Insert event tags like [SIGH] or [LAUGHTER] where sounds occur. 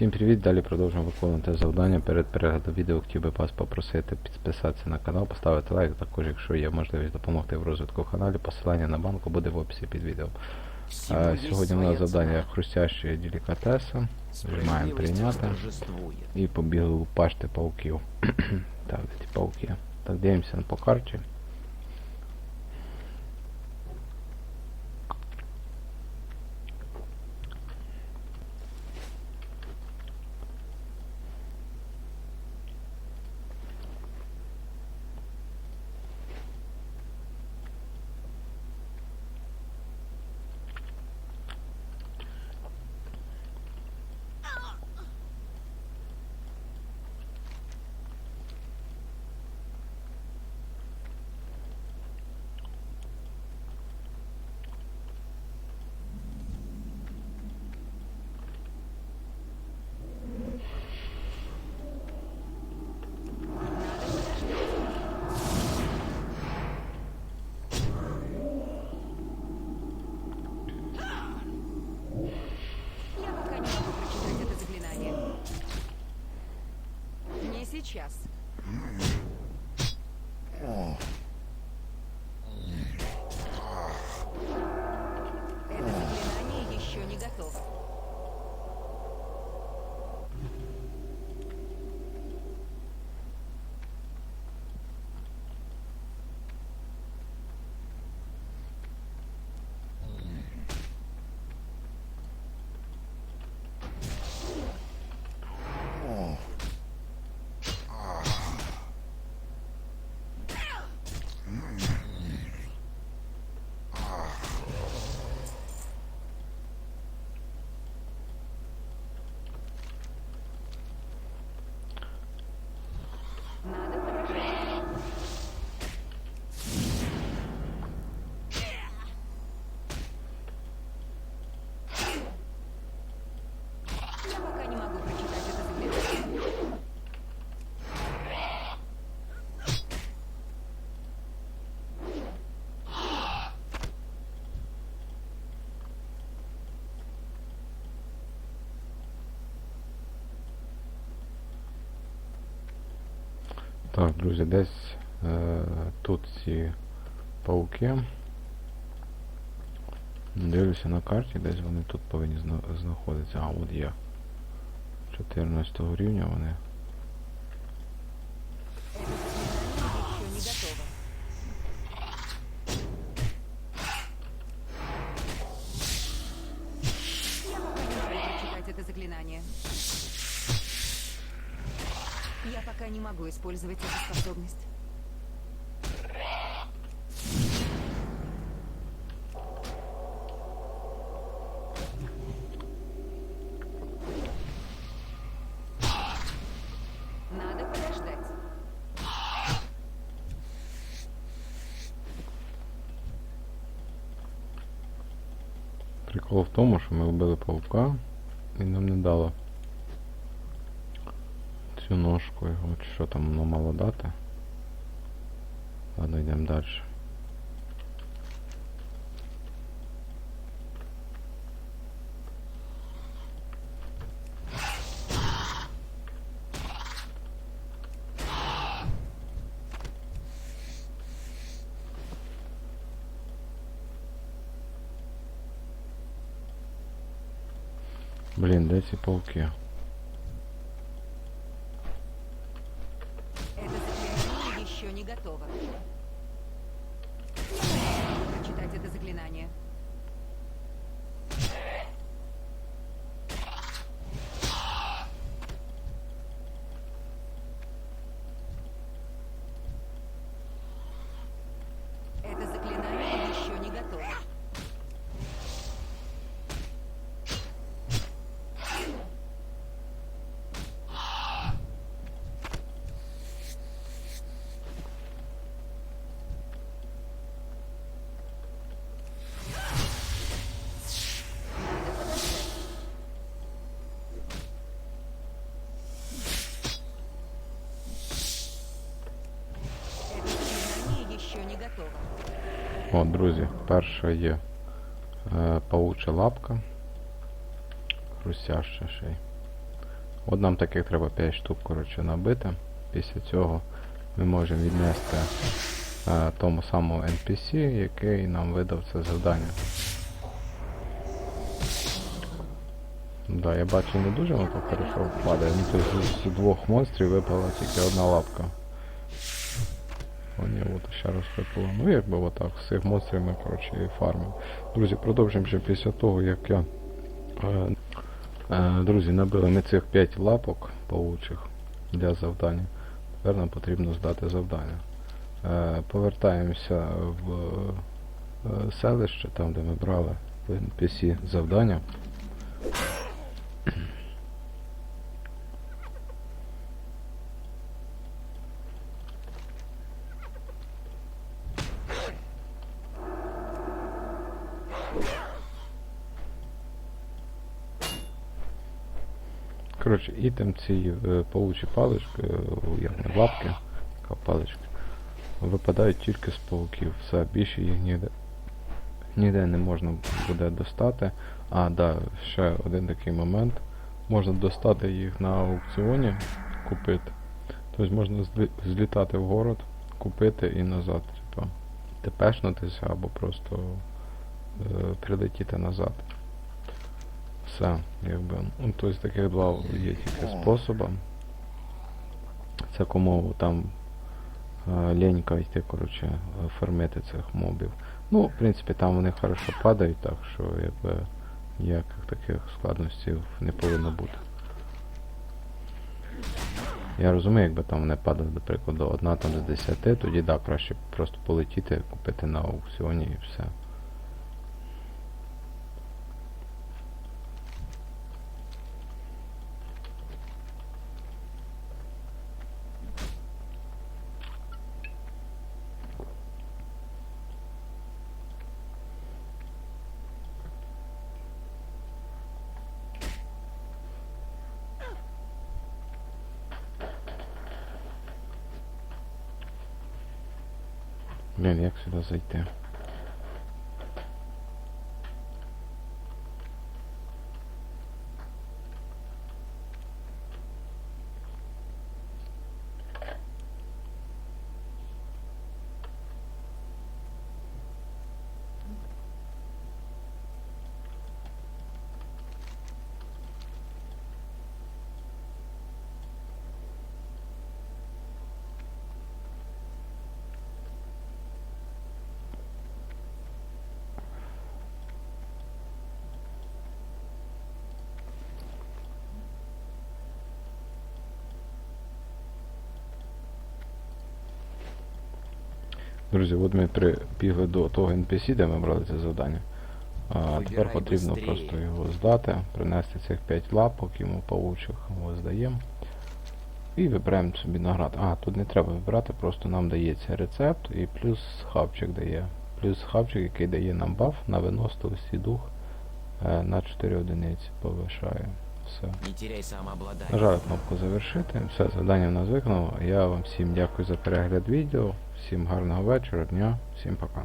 Всім привіт! Далі продовжуємо виконувати завдання. Перед переглядом відео хотів би вас попросити підписатися на канал, поставити лайк, також якщо є можливість допомогти в розвитку каналу, посилання на банку буде в описі під відео. А, сьогодні у нас завдання хрустящі делікатеси. Нажимаємо прийняти і побігли лупашти пауків. [CLEARS THROAT] так, де ті пауки. Так, дивимося по карті. Так, друзі, десь е, тут ці пауки. Дивлюся на карті, десь вони тут повинні зна- знаходитися. А, от є. 14 рівня вони. Заклинание. Я пока не могу использовать эту способность. Надо подождать. Прикол в тому, що ми вбили паука і нам не дало цю ножку. От що там воно мало дати. Ладно, йдемо далі. Блін, де ці пауки? Не могу прочитать это заклинание. О, друзі, перша є е, пауча лапка. Хрустяща ще й. От нам таких треба 5 штук, коротше, набити. Після цього ми можемо віднести е, тому самому NPC, який нам видав це завдання. Да, я бачу не дуже так хорошо падає. Ну, з двох монстрів випала тільки одна лапка. Вони от ще раз випало. Ну якби отак, з цих монстрів ми коротше і фармимо. Друзі, продовжимо ще після того, як я. Е, е, друзі, набили ми цих 5 лапок паучих для завдання. Тепер нам потрібно здати завдання. Е, повертаємося в е, селище, там де ми брали в NPC завдання. Коротше, і там ці е, паучі палички, е, як не лапки, така палички, випадають тільки з пауків. Все, більше їх ніде, ніде не можна буде достати. А, да, ще один такий момент. Можна достати їх на аукціоні, купити. Тобто можна злітати в город, купити і назад. Типа, тепешнутися або просто е, прилетіти назад. Все, якби. Ну, тобто таких два є тільки способи. Це кому там е, лінька йти, коротше, фармити цих мобів. Ну, в принципі, там вони хорошо падають, так що якби ніяких таких складностей не повинно бути. Я розумію, якби там вони падали, до прикладу, одна там з 10, тоді да, краще просто полетіти, купити на аукціоні і все. Блін, як сюди зайти? Друзі, от ми прибігли до того NPC, де ми брали це завдання. А тепер потрібно быстрее. просто його здати, принести цих 5 лапок, йому павучих його здаємо. І вибираємо собі наград. А, тут не треба вибирати, просто нам дається рецепт і плюс хавчик дає. Плюс хавчик, який дає нам баф на виносливість і дух е, на 4 одиниці повишає. Все. Нажали кнопку завершити. Все, завдання в нас виконано. Я вам всім дякую за перегляд відео. Всім гарного вечора, дня, всім пока.